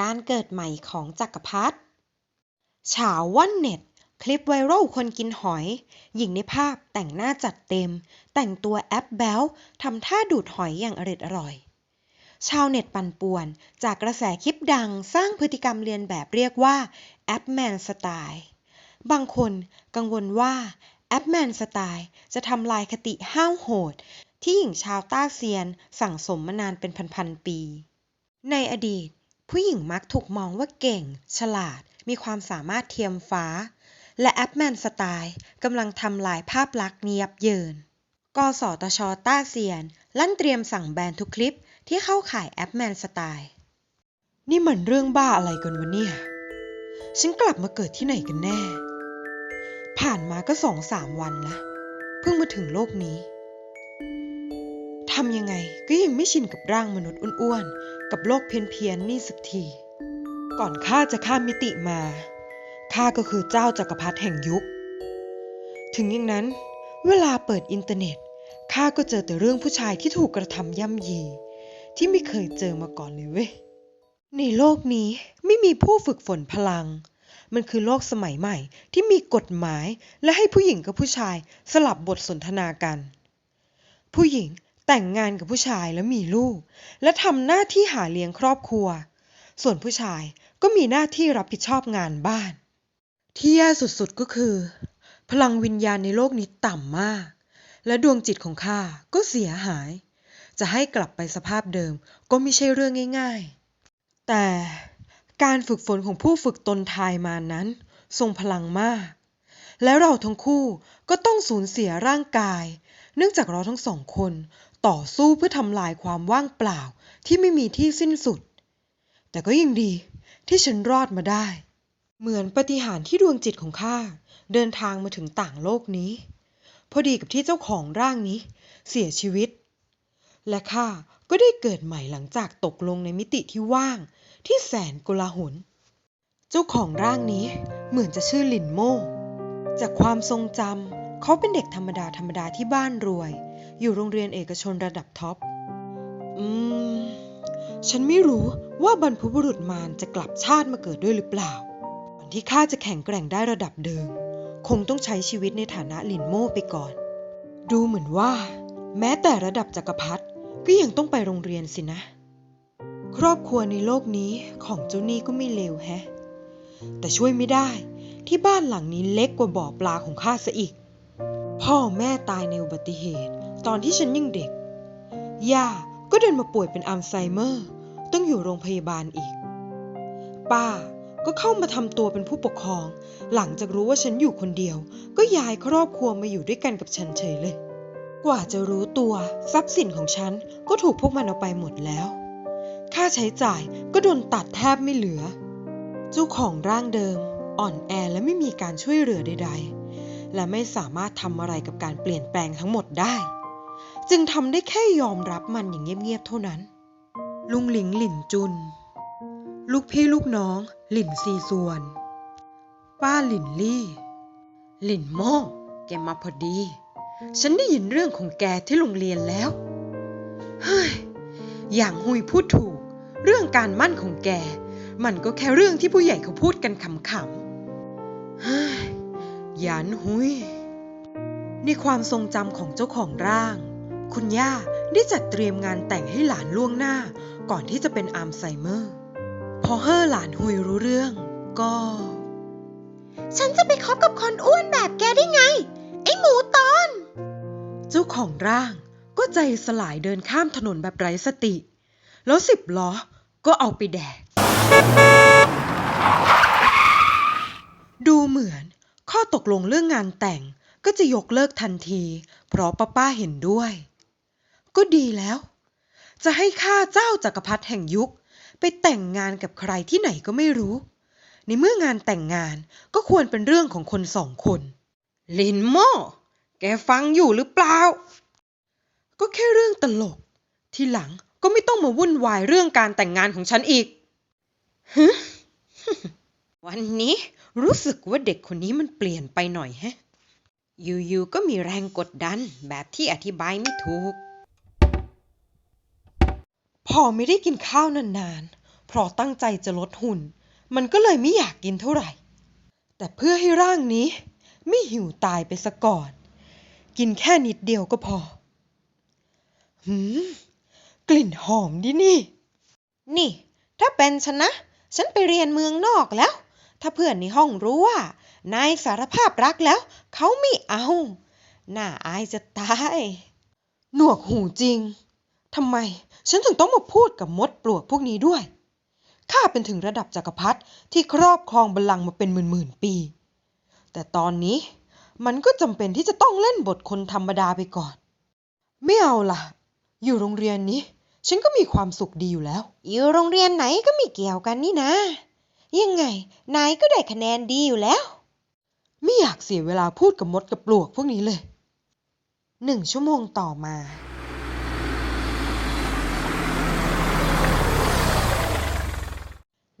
การเกิดใหม่ของจักรพรรดิเฉาว่อนเน็ต คลิปไวรัลคนกินหอย หญิงในภาพแต่งหน้าจัดเต็ม แต่งตัวแอปแบลทำท่าดูดหอยอย่างอร็ดอร่อย ชาวเน็ตปั่นป่วน จากกระแสคลิปดังสร้างพฤติกรรมเรียนแบบเรียกว่าแอปแมนสไตล์บางคนกังวลว่าแอปแมนสไตล์จะทำลายคติห้าวโหด ที่หญิงชาวต้าเซียนสั่งสมมานานเป็นพันๆปี ในอดีต ผู้หญิงมักถูกมองว่าเก่ง ฉลาด มีความสามารถเทียมฟ้า และแอปแมนสไตล์กำลังทำลายภาพลักษณ์นี้ยับเยิน กสตชต้าเซียน ลั่นเตรียมสั่งแบนทุกคลิปที่เข้าข่ายแอปแมนสไตล์ นี่มันเรื่องบ้าอะไรกันวะเนี่ย ฉันกลับมาเกิดที่ไหนกันแน่ ผ่านมาก็สองสามวันละ เพิ่งมาถึงโลกนี้ ทำยังไงก็ยังไม่ชินกับร่างมนุษย์อ้วนๆ กับโลกเพี้ยนๆนี่สักที ก่อนข้าจะข้ามมิติมา ข้าก็คือเจ้าจักรพรรดิแห่งยุค ถึงอย่างนั้น เวลาเปิดอินเทอร์เน็ต ข้าก็เจอแต่เรื่องผู้ชายที่ถูกกระทำย่ำยี ที่ไม่เคยเจอมาก่อนเลยเว้ย ในโลกนี้ไม่มีผู้ฝึกฝนพลัง มันคือโลกสมัยใหม่ที่มีกฎหมายและให้ผู้หญิงกับผู้ชายสลับบทสนทนากัน ผู้หญิง แต่งงานกับผู้ชายแล้วมีลูก และทำหน้าที่หาเลี้ยงครอบครัว ส่วนผู้ชายก็มีหน้าที่รับผิดชอบงานบ้าน ที่แย่สุดๆก็คือ พลังวิญญาณในโลกนี้ต่ำมาก และดวงจิตของข้าก็เสียหาย จะให้กลับไปสภาพเดิมก็ไม่ใช่เรื่องง่ายๆ แต่การฝึกฝนของผู้ฝึกตนทายมานั้น ทรงพลังมาก และเราทั้งคู่ก็ต้องสูญเสียร่างกาย เนื่องจากเราทั้งสองคน ต่อสู้เพื่อทำลายความว่างเปล่าที่ไม่มีที่สิ้นสุด แต่ก็ยังดีที่ฉันรอดมาได้ เหมือนปฏิหารที่ดวงจิตของข้าเดินทางมาถึงต่างโลกนี้ พอดีกับที่เจ้าของร่างนี้ เสียชีวิต และข้าก็ได้เกิดใหม่หลังจากตกลงในมิติที่ว่าง ที่แสนโกลาหล เจ้าของร่างนี้เหมือนจะชื่อหลินโม จากความทรงจำเขาเป็นเด็กธรรมดาธรรมดาที่บ้านรวย อยู่โรงเรียนเอกชนระดับท็อป อืม ฉันไม่รู้ว่าบรรพบุรุษมารจะกลับชาติมาเกิดด้วยหรือเปล่าก่อนที่ข้าจะแข็งแกร่งได้ระดับเดิม คงต้องใช้ชีวิตในฐานะหลินโม่ไปก่อน ดูเหมือนว่า แม้แต่ระดับจักรพรรดิก็ยังต้องไปโรงเรียนสินะ ครอบครัวในโลกนี้ของเจ้านี่ก็ไม่เลวแฮะ แต่ช่วยไม่ได้ที่บ้านหลังนี้เล็กกว่าบ่อปลาของข้าซะอีก พ่อแม่ตายในอุบัติเหตุ ตอนที่ฉันยังเด็ก ย่าก็เดินมาป่วยเป็นอัลไซเมอร์ ต้องอยู่โรงพยาบาลอีก ป้าก็เข้ามาทำตัวเป็นผู้ปกครอง หลังจากรู้ว่าฉันอยู่คนเดียว ก็ย้ายครอบครัวมาอยู่ด้วยกันกับฉันเฉยเลย กว่าจะรู้ตัวทรัพย์สินของฉันก็ถูกพวกมันเอาไปหมดแล้ว ค่าใช้จ่ายก็โดนตัดแทบไม่เหลือ เจ้าของร่างเดิม อ่อนแอและไม่มีการช่วยเหลือใด ๆ และไม่สามารถทำอะไรกับการเปลี่ยนแปลงทั้งหมดได้ จึงทำได้แค่ยอมรับมันอย่างเงียบๆเท่านั้น ลุงหลิงหลินจุน ลูกพี่ลูกน้องหลินซีซวน ป้าหลินลี่ หลินโม่แกมาพอดี ฉันได้ยินเรื่องของแกที่โรงเรียนแล้ว เฮ้ย อย่างหุยพูดถูก เรื่องการมั่นของแก มันก็แค่เรื่องที่ผู้ใหญ่เขาพูดกันขำๆเฮ้ย หยานหุยในความทรงจำของเจ้าของร่าง คุณย่าได้จัดเตรียมงานแต่งให้หลานล่วงหน้าก่อนที่จะเป็นอัลไซเมอร์ พอเฮอหลานหุยรู้เรื่อง ก็ ฉันจะไปคบกับคนอ้วนแบบแกได้ไง ไอ้หมูตอน เจ้าของร่างก็ใจสลายเดินข้ามถนนแบบไร้สติ แล้วสิบล้อก็เอาไปแดก ดูเหมือน ข้อตกลงเรื่องงานแต่งก็จะยกเลิกทันที เพราะป้าป้าเห็นด้วย ก็ดีแล้ว จะให้ข้าเจ้าจักรพรรดิแห่งยุค ไปแต่งงานกับใครที่ไหนก็ไม่รู้ ในเมื่องานแต่งงานก็ควรเป็นเรื่องของคนสองคน ลินโม่แกฟังอยู่หรือเปล่า ก็แค่เรื่องตลก ทีหลังก็ไม่ต้องมาวุ่นวายเรื่องการแต่งงานของฉันอีกฮึวันนี้ รู้สึกว่าเด็กคนนี้มันเปลี่ยนไปหน่อยแฮะ อยู่ๆก็มีแรงกดดันแบบที่อธิบายไม่ถูก พอไม่ได้กินข้าวนานๆ เพราะตั้งใจจะลดหุ่น มันก็เลยไม่อยากกินเท่าไหร่ แต่เพื่อให้ร่างนี้ ไม่หิวตายไปซะก่อน กินแค่นิดเดียวก็พอ หืม กลิ่นหอมดินี่ นี่ ถ้าเป็นฉันนะ ฉันไปเรียนเมืองนอกแล้ว ถ้าเพื่อนในห้องรู้ว่านายสารภาพรักแล้ว เขาไม่เอา น่าอายจะตาย หนวกหูจริง ทำไมฉันถึงต้องมาพูดกับมดปลวกพวกนี้ด้วย ข้าเป็นถึงระดับจักรพรรดิที่ครอบครองบัลลังก์มาเป็นหมื่นๆปี แต่ตอนนี้มันก็จำเป็นที่จะต้องเล่นบทคนธรรมดาไปก่อน ไม่เอาล่ะ อยู่โรงเรียนนี้ ฉันก็มีความสุขดีอยู่แล้ว อยู่โรงเรียนไหนก็ไม่เกี่ยวกันนี่นะ ยังไง นายก็ได้คะแนนดีอยู่แล้ว ไม่อยากเสียเวลาพูดกับมดกับปลวกพวกนี้เลยหนึ่งชั่วโมงต่อมา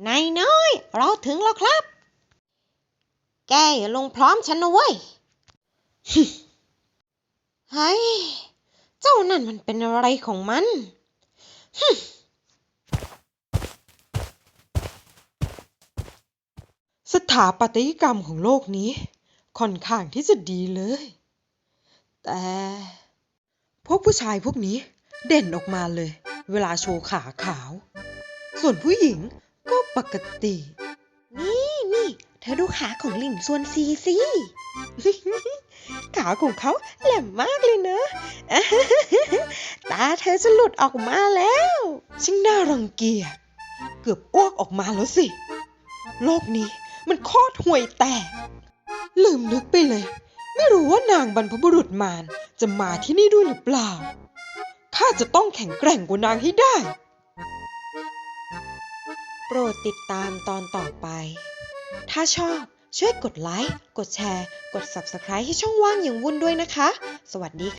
นายน้อย เราถึงแล้วครับ แกอย่าลงพร้อมฉันนะเว้ยเฮ้ย เจ้านั่นมันเป็นอะไรของมัน สถาปัตยกรรมของโลกนี้ค่อนข้างที่จะดีเลย แต่พวกผู้ชายพวกนี้เด่นออกมาเลย เวลาโชว์ขาขาว ส่วนผู้หญิงก็ปกติ นี่นี่เธอดูขาของหลิงซวนซีสิขาของเขาแหลมมากเลยเนอะตาเธอจะหลุดออกมาแล้วช่างน่ารังเกียจเกือบอ้วกออกมาแล้วสิ โลกนี้ มันโคตรห่วยแตก ลืมนึกไปเลย ไม่รู้ว่านางบรรพบุรุษมารจะมาที่นี่ด้วยหรือเปล่า ข้าจะต้องแข็งแกร่งกว่านางให้ได้ โปรดติดตามตอนต่อไป ถ้าชอบช่วยกดไลค์ กดแชร์ กด Subscribe ให้ช่องว่างอย่างวุ่นด้วยนะคะ สวัสดีค่ะ